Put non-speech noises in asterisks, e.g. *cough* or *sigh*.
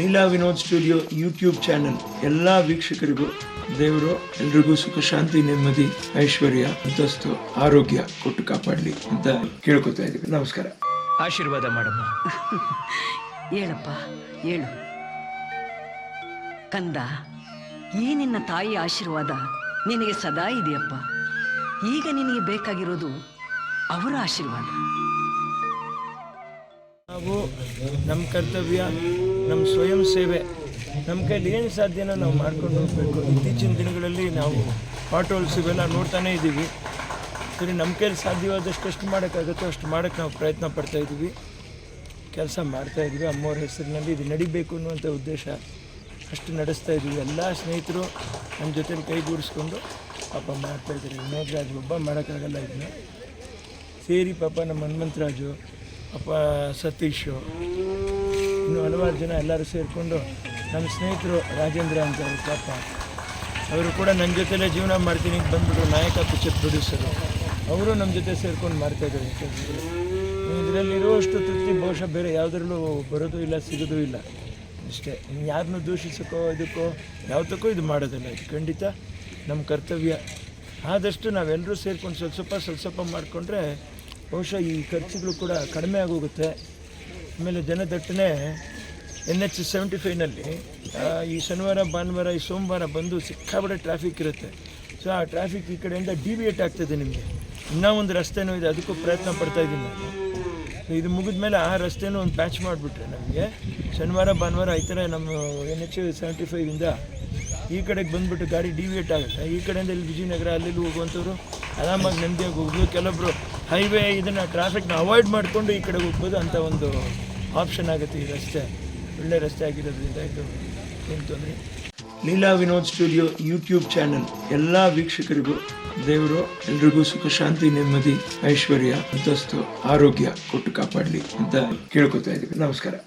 Leela Vinod studio YouTube channel. ಎಲ್ಲ ವೀಕ್ಷಕರಿಗೂ ದೇವರು ಎಲ್ರಿಗೂ ಸುಖ ಶಾಂತಿ ನೆಮ್ಮದಿ ಐಶ್ವರ್ಯ ಅಂತಸ್ತು ಆರೋಗ್ಯ ಕೊಟ್ಟು ಕಾಪಾಡಲಿ ಅಂತ ಕೇಳ್ಕೊತಾ ಇದ್ದೀವಿ. ನಮಸ್ಕಾರ. ಆಶೀರ್ವಾದ ಮಾಡಮ್ಮ. *laughs* ಹೇಳಪ್ಪ ಹೇಳು. ಕಂದ ಈ ನಿನ್ನ ತಾಯಿ ಆಶೀರ್ವಾದ ನಿನಗೆ ಸದಾ ಇದೆಯಪ್ಪ. ಈಗ ನಿನಗೆ ಬೇಕಾಗಿರೋದು ಅವರ ಆಶೀರ್ವಾದ. ನಾವು ನಮ್ಮ ಕರ್ತವ್ಯ ನಮ್ಮ ಸ್ವಯಂ ಸೇವೆ ನಮ್ಮ ಕೈಲಿ ಏನು ಸಾಧ್ಯನೋ ನಾವು ಮಾಡ್ಕೊಂಡು ಹೋಗಬೇಕು. ಇತ್ತೀಚಿನ ದಿನಗಳಲ್ಲಿ ನಾವು ಪಾಟೋಲ್ಸ್ ಇವೆಲ್ಲ ನೋಡ್ತಾನೇ ಇದ್ದೀವಿ. ಸರಿ ನಮ್ಮ ಕೈಲಿ ಸಾಧ್ಯವಾದಷ್ಟು ಎಷ್ಟು ಮಾಡೋಕ್ಕಾಗುತ್ತೋ ಅಷ್ಟು ಮಾಡೋಕ್ಕೆ ನಾವು ಪ್ರಯತ್ನ ಪಡ್ತಾ ಇದ್ದೀವಿ. ಕೆಲಸ ಮಾಡ್ತಾ ಇದ್ದೀವಿ. ಅಮ್ಮವ್ರ ಹೆಸರಿನಲ್ಲಿ ಇದು ನಡಿಬೇಕು ಅನ್ನುವಂಥ ಉದ್ದೇಶ ಅಷ್ಟು ನಡೆಸ್ತಾ ಇದ್ದೀವಿ. ಎಲ್ಲ ಸ್ನೇಹಿತರು ನಮ್ಮ ಜೊತೆಲಿ ಕೈಗೂಡಿಸ್ಕೊಂಡು ಪಾಪ ಮಾಡ್ತಾ ಇದ್ದಾರೆ. ವಿನೋದ್ ರಾಜ್ ಒಬ್ಬ ಮಾಡೋಕ್ಕಾಗಲ್ಲ ಇದನ್ನ ಸೇರಿ ಪಾಪ ನಮ್ಮ ಹನುಮಂತರಾಜು ಪಾಪ ಸತೀಶು ಇನ್ನು ಹಲವಾರು ಜನ ಎಲ್ಲರೂ ಸೇರಿಕೊಂಡು ನಮ್ಮ ಸ್ನೇಹಿತರು ರಾಜೇಂದ್ರ ಅಂತ ಅವರು ಪಾಪ. ಅವರು ಕೂಡ ನನ್ನ ಜೊತೆಲೇ ಜೀವನ ಮಾಡ್ತೀನಿ ಅಂತ ಬಂದ್ಬಿಟ್ಟು ನಾಯಕ ಪಿಕ್ಚರ್ ಪ್ರೊಡ್ಯೂಸರು ಅವರು ನಮ್ಮ ಜೊತೆ ಸೇರ್ಕೊಂಡು ಮಾಡ್ತಾ ಇದ್ದಾರೆ ಇದರಲ್ಲಿರುವಷ್ಟು ತೃಪ್ತಿ, ಬಹುಶಃ ಬೇರೆ ಯಾವುದರಲ್ಲೂ ಬರೋದು ಇಲ್ಲ, ಸಿಗೋದು ಇಲ್ಲ. ಅಷ್ಟೇ. ಯಾರನ್ನೂ ದೂಷಿಸೋಕ್ಕೋ ಇದಕ್ಕೋ, ಯಾವುದಕ್ಕೂ ಇದು ಮಾಡೋದಿಲ್ಲ. ಇದು ಖಂಡಿತ ನಮ್ಮ ಕರ್ತವ್ಯ. ಆದಷ್ಟು ನಾವೆಲ್ಲರೂ ಸೇರ್ಕೊಂಡು ಸ್ವಲ್ಪ ಸ್ವಲ್ಪ ಸ್ವಲ್ಪ ಮಾಡಿಕೊಂಡ್ರೆ ಬಹುಶಃ ಈ ಖರ್ಚುಗಳು ಕೂಡ ಕಡಿಮೆ ಆಗೋಗುತ್ತೆ. ಆಮೇಲೆ ಜನದಟ್ಟಣೆ ಎನ್ ಎಚ್ ಸೆವೆಂಟಿ ಫೈವ್ನಲ್ಲಿ ಈ ಶನಿವಾರ, ಭಾನುವಾರ, ಈ ಸೋಮವಾರ ಬಂದು ಸಿಕ್ಕಾಬಡೆ ಟ್ರಾಫಿಕ್ ಇರುತ್ತೆ. ಸೊ ಆ ಟ್ರಾಫಿಕ್ ಈ ಕಡೆಯಿಂದ ಡಿವಿಯೇಟ್ ಆಗ್ತದೆ ನಿಮಗೆ. ಇನ್ನೂ ಒಂದು ರಸ್ತೆನೂ ಇದೆ, ಅದಕ್ಕೂ ಪ್ರಯತ್ನ ಪಡ್ತಾ ಇದ್ದೀನಿ ನಾನು. ಇದು ಮುಗಿದ ಮೇಲೆ ಆ ರಸ್ತೆನೂ ಒಂದು ಪ್ಯಾಚ್ ಮಾಡಿಬಿಟ್ರೆ ನಮಗೆ. ಶನಿವಾರ, ಭಾನುವಾರ ಈ ಥರ ನಮ್ಮ ಎನ್ ಎಚ್ ಸೆವೆಂಟಿ ಫೈವಿಂದ ಈ ಕಡೆಗೆ ಬಂದುಬಿಟ್ಟು ಗಾಡಿ ಡಿವಿಯೇಟ್ ಆಗುತ್ತೆ. ಈ ಕಡೆಯಿಂದ ಇಲ್ಲಿ ವಿಜಯನಗರ ಅಲ್ಲಿ ಹೋಗುವಂಥವ್ರು ಆರಾಮಾಗಿ ನೆಮ್ಮದಿಯಾಗಿ ಹೋಗ್ಬೋದು. ಕೆಲವೊಬ್ಬರು ಹೈವೇ ಇದನ್ನು ಟ್ರಾಫಿಕ್ನ ಅವಾಯ್ಡ್ ಮಾಡಿಕೊಂಡು ಈ ಕಡೆ ಹೋಗ್ಬೋದು ಅಂತ ಒಂದು ಆಪ್ಷನ್ ಆಗುತ್ತೆ ಈ ರಸ್ತೆ. ಒಳ್ಳೆ ರಸ್ತೆ ಆಗಿರೋದ್ರಿಂದ ಇದು ಏನು ತೊಂದರೆ. Leela Vinod studio YouTube channel. ಎಲ್ಲ ವೀಕ್ಷಕರಿಗೂ, ದೇವರು, ಎಲ್ರಿಗೂ ಸುಖ, ಶಾಂತಿ, ನೆಮ್ಮದಿ, ಐಶ್ವರ್ಯ ಅಂತಸ್ತು ಆರೋಗ್ಯ ಕೊಟ್ಟು ಕಾಪಾಡಲಿ ಅಂತ ಕೇಳ್ಕೊತಾ ಇದ್ದೀವಿ. ನಮಸ್ಕಾರ.